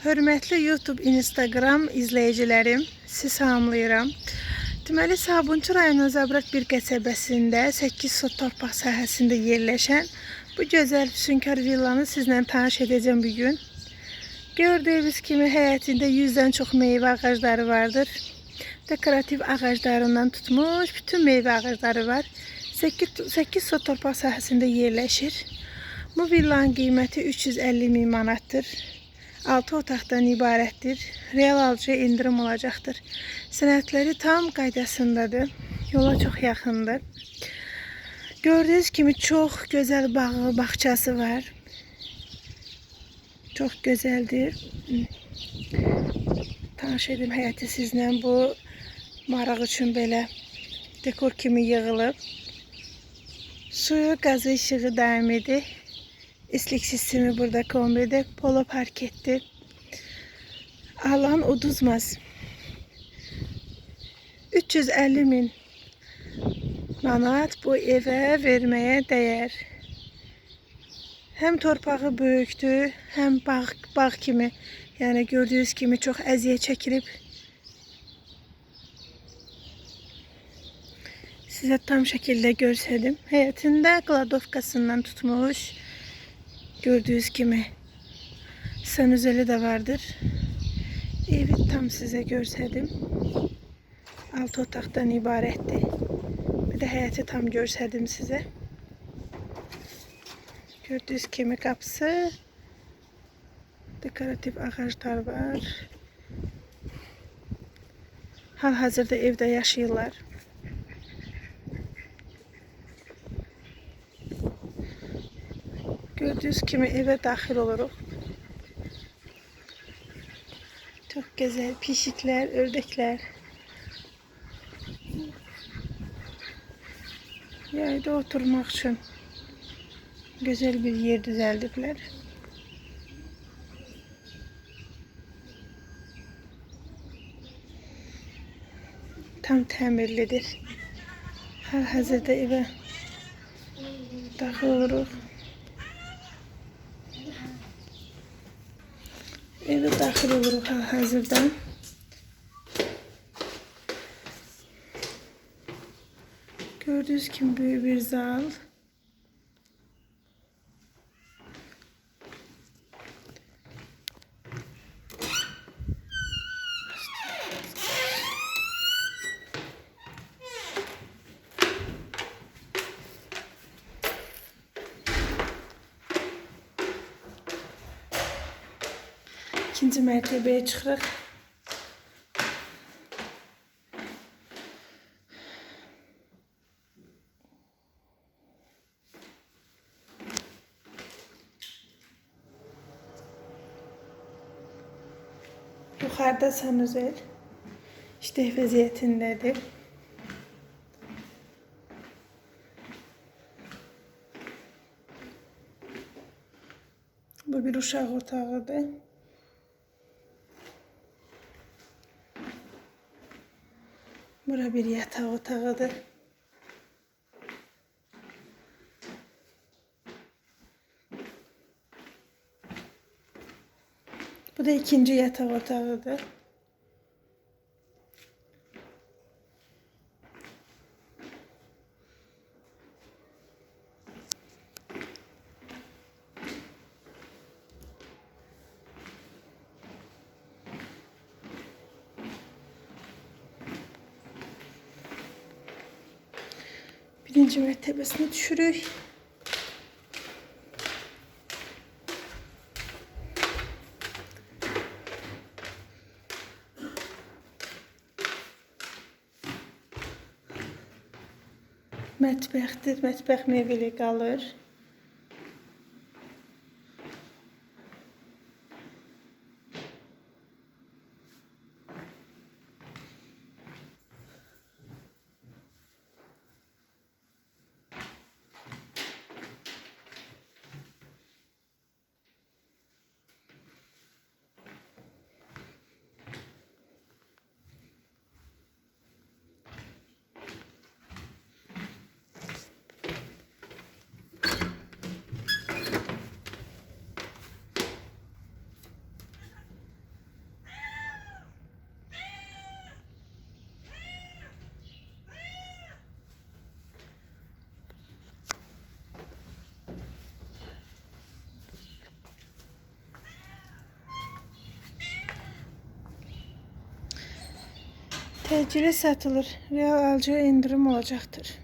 Hörmətli YouTube, Instagram izləyicilərim, sizi salamlayıram. Deməli, Sabunçu rayonu Zabrat bir qəsəbəsində 8 sot torpaq sahəsində yerləşən bu gözəl füsunkar villanı sizlə tanış edəcəm bu gün. Gördüyünüz kimi həyətində 100-dən çox meyvə ağacları vardır. Dekorativ ağaclarından tutmuş bütün meyvə ağacları var. 8, 8 sot torpaq sahəsində yerləşir. Bu villanın qiyməti 350 min manatdır. 6 otaqdan ibarətdir. Real alıcıya indirim olacaqdır. Sənədləri tam qaydasındadır. Yola çox yaxındır. Gördüyünüz kimi çox gözəl bağı, bağçası var. Çox gözəldir. Tanış edim həyəti sizlə bu maraq üçün belə dekor kimi yığılıb. Suyu, qazı işığı daimidir. İslik sistemi burada kombide. Polo parketti. Alan uduzmaz. 350 bin manat bu evə verməyə dəyər. Həm torpağı böyükdür, həm bağ, bağ kimi, yəni gördüyünüz kimi çox əziyyət çəkilib. Sizə tam şəkildə görsədim. Həyətində qladovkasından tutmuş. Gördüğünüz gibi sanuzeli de vardır. Evi tam size görsədim. Altı otaqdan ibarətdir. Bir də həyəti tam görsədim sizə. Gördüğünüz kimi qapısı. Dekoratif ağaclar var. Hal-hazırda evdə yaşayırlar. Gördüğünüz kimi eve dahil oluruq. Çok güzel pişikler, ördekler. Yayda oturmak için güzel bir yer düzeldirler. Tam təmirlidir. Hal-hazırda evə daxil oluruq. Eve daxil oluruq hal-hazırda. Gördüğünüz kimi böyük bir zal. İkinci mərtəbəyə çıxırıq. Yuxarıda sanuzel işlək vəziyyətindədir. Bu bir uşaq otağıdır. Bura bir yataq otağıdır. Bu da ikinci yataq otağıdır. Birinci mərtəbəsinə düşürük. Mətbəxdir, mətbəx mebeli qalır. Təcili satılır. Real alıcıya indirim olacaqdır.